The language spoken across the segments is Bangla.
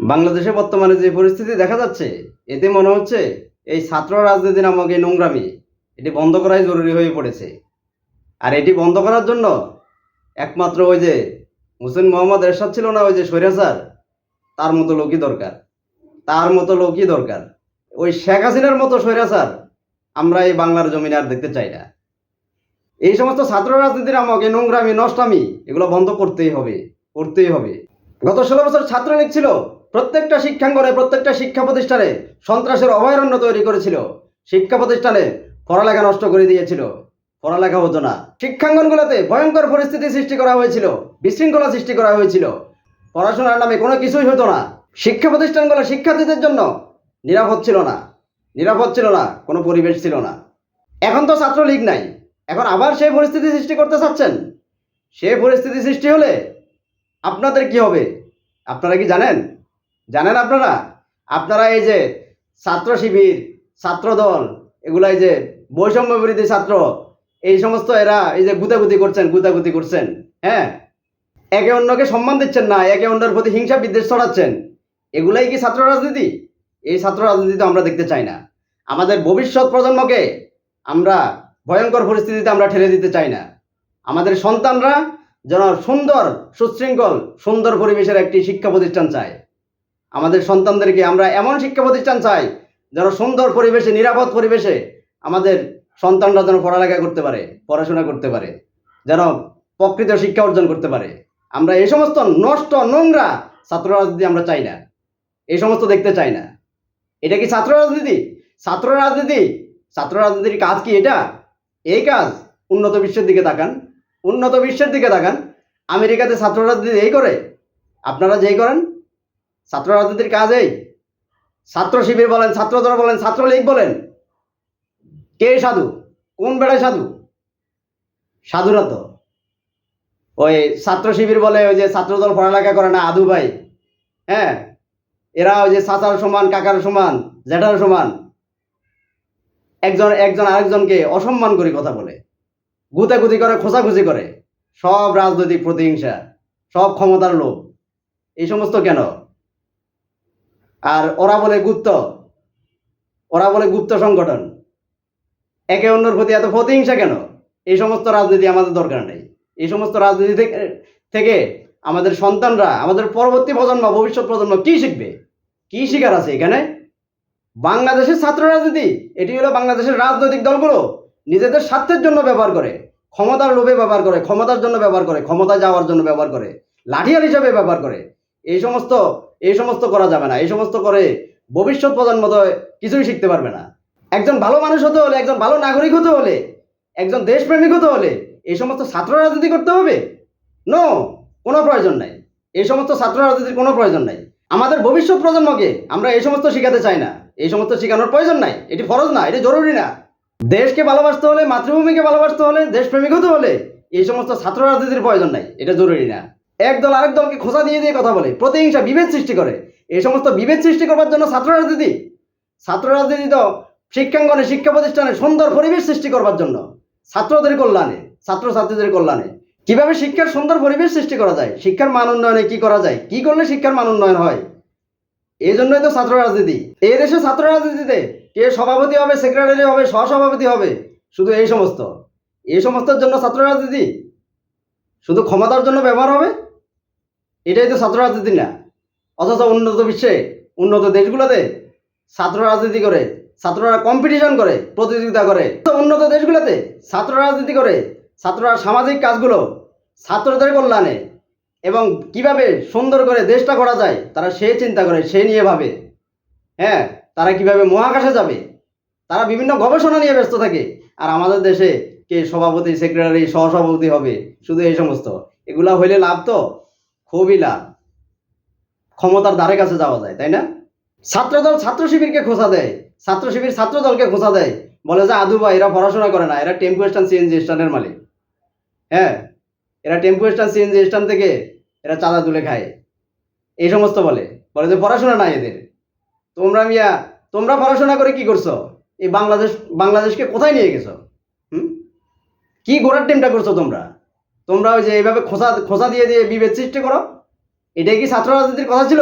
বাংলাদেশে বর্তমানে যে পরিস্থিতি দেখা যাচ্ছে, এতে মনে হচ্ছে এই ছাত্র রাজনীতি নামক এই নোংরামি, এটি বন্ধ করাই জরুরি হয়ে পড়েছে। আর এটি বন্ধ করার জন্য একমাত্র ওই যে হুসেন মোহাম্মদ এরশাদ ছিল না, ওই যে স্বৈরাচার তার মতো লোকই দরকার। তার মতো লোকই দরকার। ওই শেখ হাসিনার মতো স্বৈরাচার আমরা এই বাংলার জমিনে আর দেখতে চাই না। এই সমস্ত ছাত্র রাজনীতির এই নোংরামি, নষ্টামি, এগুলো বন্ধ করতেই হবে করতেই হবে। গত ষোলো বছর ছাত্রলীগ ছিল প্রত্যেকটা শিক্ষাঙ্গনে, প্রত্যেকটা শিক্ষা প্রতিষ্ঠানে সন্ত্রাসের অভয়ারণ্য তৈরি করেছিল। শিক্ষা প্রতিষ্ঠানে পড়ালেখা নষ্ট করে দিয়েছিল। পড়ালেখা হতো না। শিক্ষাঙ্গনগুলোতে ভয়ঙ্কর পরিস্থিতি সৃষ্টি করা হয়েছিল, বিশৃঙ্খলা সৃষ্টি করা হয়েছিল। পড়াশোনার নামে কোনো কিছুই হতো না। শিক্ষা প্রতিষ্ঠানগুলো শিক্ষার্থীদের জন্য নিরাপদ ছিল না। নিরাপদ ছিল না, কোনো পরিবেশ ছিল না। এখন তো ছাত্রলীগ নাই। এখন আবার সেই পরিস্থিতি সৃষ্টি করতে চাচ্ছেন। সেই পরিস্থিতি সৃষ্টি হলে আপনাদের কি হবে? আপনারা কি জানেন? জানেন আপনারা? আপনারা এই যে ছাত্র শিবির ছাত্রদল এগুলা এই যে বৈষম্য বিরোধী ছাত্র, এই সমস্ত এরা এই যে গুতাগুতি করছেন গুতাগুতি করছেন হ্যাঁ? একে অন্যকে সম্মান দিচ্ছেন না, একে অন্যের প্রতি হিংসা বিদ্বেষ ছড়াচ্ছেন। এগুলাই কি ছাত্র রাজনীতি? এই ছাত্র রাজনীতি তো আমরা দেখতে চাই না। আমাদের ভবিষ্যৎ প্রজন্মকে আমরা ভয়ঙ্কর পরিস্থিতিতে আমরা ঠেলে দিতে চাই না। আমাদের সন্তানরা যেন সুন্দর, সুশৃঙ্খল, সুন্দর পরিবেশের একটি শিক্ষা প্রতিষ্ঠান চায়। আমাদের সন্তানদেরকে আমরা এমন শিক্ষা প্রতিষ্ঠান চাই যেন সুন্দর পরিবেশে, নিরাপদ পরিবেশে আমাদের সন্তানরা যেন পড়ালেখা করতে পারে, পড়াশোনা করতে পারে, যেন প্রকৃত শিক্ষা অর্জন করতে পারে। আমরা এই সমস্ত নষ্ট নোংরা ছাত্র রাজনীতি আমরা চাই না। এই সমস্ত দেখতে চাই না। এটা কি ছাত্র রাজনীতি? ছাত্র রাজনীতি, ছাত্র রাজনীতির কাজ কি এটা? এই কাজ উন্নত বিশ্বের দিকে তাকান, উন্নত বিশ্বের দিকে তাকান। আমেরিকাতে ছাত্র রাজনীতি এই করে। আপনারা যেই করেন ছাত্র রাজনীতির কাজ এই? ছাত্র শিবির বলেন, ছাত্রদল বলেন, ছাত্রলীগ বলেন। কে সাধু? কোন বেড়ায় সাধু? সাধুরা তো ওই ছাত্র শিবির বলে ওই যে ছাত্রদল পড়ালেখা করে না, আদু ভাই। হ্যাঁ? এরা ওই যে চাচার সমান, কাকার সমান জ্যাঠার সমান। একজন একজন আরেকজনকে অসম্মান করে কথা বলে। গুতাগুতি করে, খোঁচাখুচি করে। সব রাজনৈতিক প্রতিহিংসা, সব ক্ষমতার লোভ। এই সমস্ত কেন? আর ওরা বলে গুপ্ত। ওরা বলে গুপ্ত সংগঠন। একে অন্যের প্রতি এত প্রতিহিংসা কেন? এই সমস্ত রাজনীতি আমাদের দরকার নেই। এই সমস্ত রাজনীতি থেকে আমাদের সন্তানরা, আমাদের পরবর্তী প্রজন্ম, ভবিষ্যৎ প্রজন্ম কি শিখবে? কি শিকার আছে এখানে? বাংলাদেশের ছাত্র রাজনীতি, এটি হলো বাংলাদেশের রাজনৈতিক দলগুলো নিজেদের স্বার্থের জন্য ব্যবহার করে, ক্ষমতার লোভে ব্যবহার করে, ক্ষমতার জন্য ব্যবহার করে ক্ষমতা যাওয়ার জন্য ব্যবহার করে, লাঠিয়াল হিসাবে ব্যবহার করে। এই সমস্ত এই সমস্ত করা যাবে না, এই সমস্ত করে ভবিষ্যৎ প্রজন্ম তো কিছুই শিখতে পারবে না। একজন ভালো মানুষ হতে হলে, একজন ভালো নাগরিক হতে হলে, একজন দেশপ্রেমিক হতে হলে এই সমস্ত ছাত্র রাজনীতি করতে হবে? নো কোনো প্রয়োজন নাই। এই সমস্ত ছাত্র রাজনীতির কোনো প্রয়োজন নাই। আমাদের ভবিষ্যৎ প্রজন্মকে আমরা এই সমস্ত শেখাতে চাই না। এই সমস্ত শেখানোর প্রয়োজন নাই। এটি ফরজ না, এটি জরুরি না। দেশকে ভালোবাসতে হলে, মাতৃভূমিকে ভালোবাসতে হলে, দেশপ্রেমিক হতে হলে এই সমস্ত ছাত্র রাজনীতির প্রয়োজন নাই। এটা জরুরি না। একদল আরেক দলকে খোঁচা দিয়ে দিয়ে কথা বলে, প্রতিহিংসা, বিভেদ সৃষ্টি করে। এই সমস্ত বিভেদ সৃষ্টি করবার জন্য ছাত্র রাজনীতি ছাত্র রাজনীতি তো শিক্ষাঙ্গনে শিক্ষা প্রতিষ্ঠানে সুন্দর পরিবেশ সৃষ্টি করবার জন্য, ছাত্রদের কল্যাণে, ছাত্রছাত্রীদের কল্যাণে। কীভাবে শিক্ষার সুন্দর পরিবেশ সৃষ্টি করা যায়, শিক্ষার মান উন্নয়নে কি করা যায়, কি করলে শিক্ষার মান উন্নয়ন হয়? এই জন্যই তো ছাত্র রাজনীতি এই দেশে ছাত্র রাজনীতিতে কে সভাপতি হবে, সেক্রেটারি হবে, সহসভাপতি হবে? শুধু এই সমস্ত। এই সমস্তর জন্য ছাত্র রাজনীতি শুধু ক্ষমতার জন্য ব্যবহার হবে? এটাই তো ছাত্র রাজনীতি না। অথচ উন্নত বিশ্বে, উন্নত দেশগুলোতে ছাত্র রাজনীতি করে, ছাত্ররা কম্পিটিশন করে, প্রতিযোগিতা করে। তো উন্নত দেশগুলোতে ছাত্র রাজনীতি করে, ছাত্ররা সামাজিক কাজগুলো ছাত্রদের কল্যাণে এবং কীভাবে সুন্দর করে দেশটা করা যায়, তারা সে চিন্তা করে সে নিয়ে ভাবে। হ্যাঁ তারা কীভাবে মহাকাশে যাবে, তারা বিভিন্ন গবেষণা নিয়ে ব্যস্ত থাকে। আর আমাদের দেশে কে সভাপতি সেক্রেটারি সহসভাপতি হবে, শুধু এই সমস্ত। এগুলা হইলে লাভ তো লাভ ক্ষমতার দ্বারে কাছে যাওয়া যায়, তাই না? ছাত্রদল ছাত্র শিবিরকে খোঁচা দেয়, ছাত্র শিবির ছাত্র দলকে খোঁচা দেয়। বলে যে, আদু ভাই, এরা পড়াশোনা করে না, এরা টেম্পু স্ট্যান্ড সিএনজি স্ট্যান্ডের মালিক। হ্যাঁ এরা টেম্পু স্ট্যান্ড সিএনজি স্ট্যান্ড থেকে এরা চাঁদা তুলে খায়। এই সমস্ত বলে। বলে যে, পড়াশোনা নাই এদের। তোমরা মিয়া, তোমরা পড়াশোনা করে কি করছ? এই বাংলাদেশ, বাংলাদেশকে কোথায় নিয়ে গেছো? হুম? কি ঘোরার টিমটা করছ তোমরা? তোমরা ওই যে এইভাবে খোঁচা খোঁচা দিয়ে দিয়ে বিভেদ সৃষ্টি করো? এটাই কি ছাত্র রাজনীতির কথা ছিল?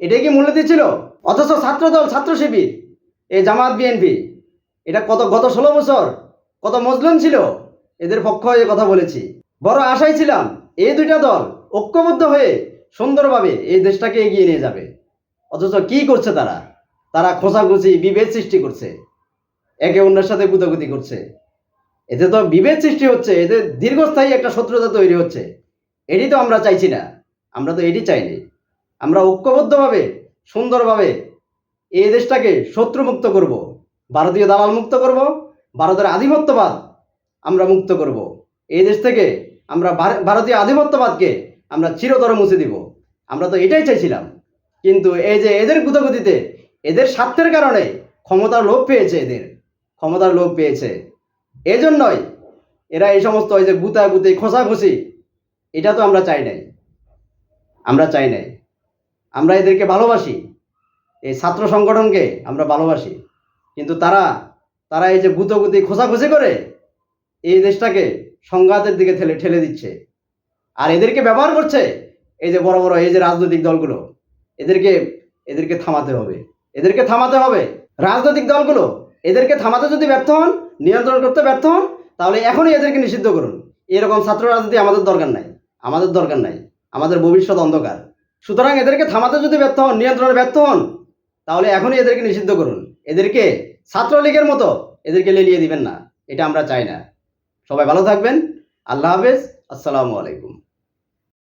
এটাই কি মূল্য দিচ্ছিল অথচ ছাত্রদল ছাত্র শিবির, এই জামাত, বিএনপি, এটা কত, গত ষোলো বছর, কত মজলুম ছিল? এদের পক্ষ হয়ে কথা বলেছি। বড় আশায় ছিলাম এই দুইটা দল ঐক্যবদ্ধ হয়ে সুন্দরভাবে এই দেশটাকে এগিয়ে নিয়ে যাবে। অথচ কি করছে তারা? তারা খোঁচাখুচি, বিভেদ সৃষ্টি করছে। একে অন্যের সাথে গুতাগুতি করছে। এতে তো বিভেদ সৃষ্টি হচ্ছে, এতে দীর্ঘস্থায়ী একটা শত্রুতা তৈরি হচ্ছে। এটি তো আমরা চাইছি না, আমরা তো এটি চাইনি আমরা ঐক্যবদ্ধভাবে, সুন্দরভাবে এই দেশটাকে শত্রুমুক্ত করব। ভারতীয় দালাল মুক্ত করব, ভারতের আধিপত্যবাদ আমরা মুক্ত করব। এই দেশ থেকে আমরা ভারতীয় আধিপত্যবাদকে আমরা চিরতর মুছে দিব। আমরা তো এটাই চাইছিলাম। কিন্তু এই যে এদের গুতগতিতে, এদের স্বার্থের কারণে ক্ষমতার লোভ পেয়েছে এদের। ক্ষমতার লোভ পেয়েছে। এজন্যই এরা এই সমস্ত ওই যে গুতাগুতি, খোঁচাখুচি, এটা তো আমরা চাই নাই। আমরা চাই নাই। আমরা এদেরকে ভালোবাসি। এই ছাত্র সংগঠনকে আমরা ভালোবাসি। কিন্তু তারা তারা এই যে গুতগুতি, খোঁচাখুচি করে এই দেশটাকে সংঘাতের দিকে ঠেলে ঠেলে দিচ্ছে। আর এদেরকে ব্যবহার করছে এই যে বড় বড় এই যে রাজনৈতিক দলগুলো। এদেরকে এদেরকে থামাতে হবে। এদেরকে থামাতে হবে রাজনৈতিক দলগুলো। এদেরকে থামাতে যদি ব্যর্থ হন, নিয়ন্ত্রণ করতে ব্যর্থ হন, তাহলে এখনই এদেরকে নিষিদ্ধ করুন। এরকম ছাত্র রাজনীতি আমাদের দরকার নাই, আমাদের দরকার নাই, আমাদের ভবিষ্যৎ অন্ধকার। সুতরাং এদেরকে থামাতে যদি ব্যর্থ হন, নিয়ন্ত্রণে ব্যর্থ হন, তাহলে এখনই এদেরকে নিষিদ্ধ করুন। এদেরকে ছাত্রলীগের মতো এদেরকে লেলিয়ে দিবেন না, এটা আমরা চাই না। সবাই ভালো থাকবেন, আল্লাহ হাফেজ, আসসালামু আলাইকুম।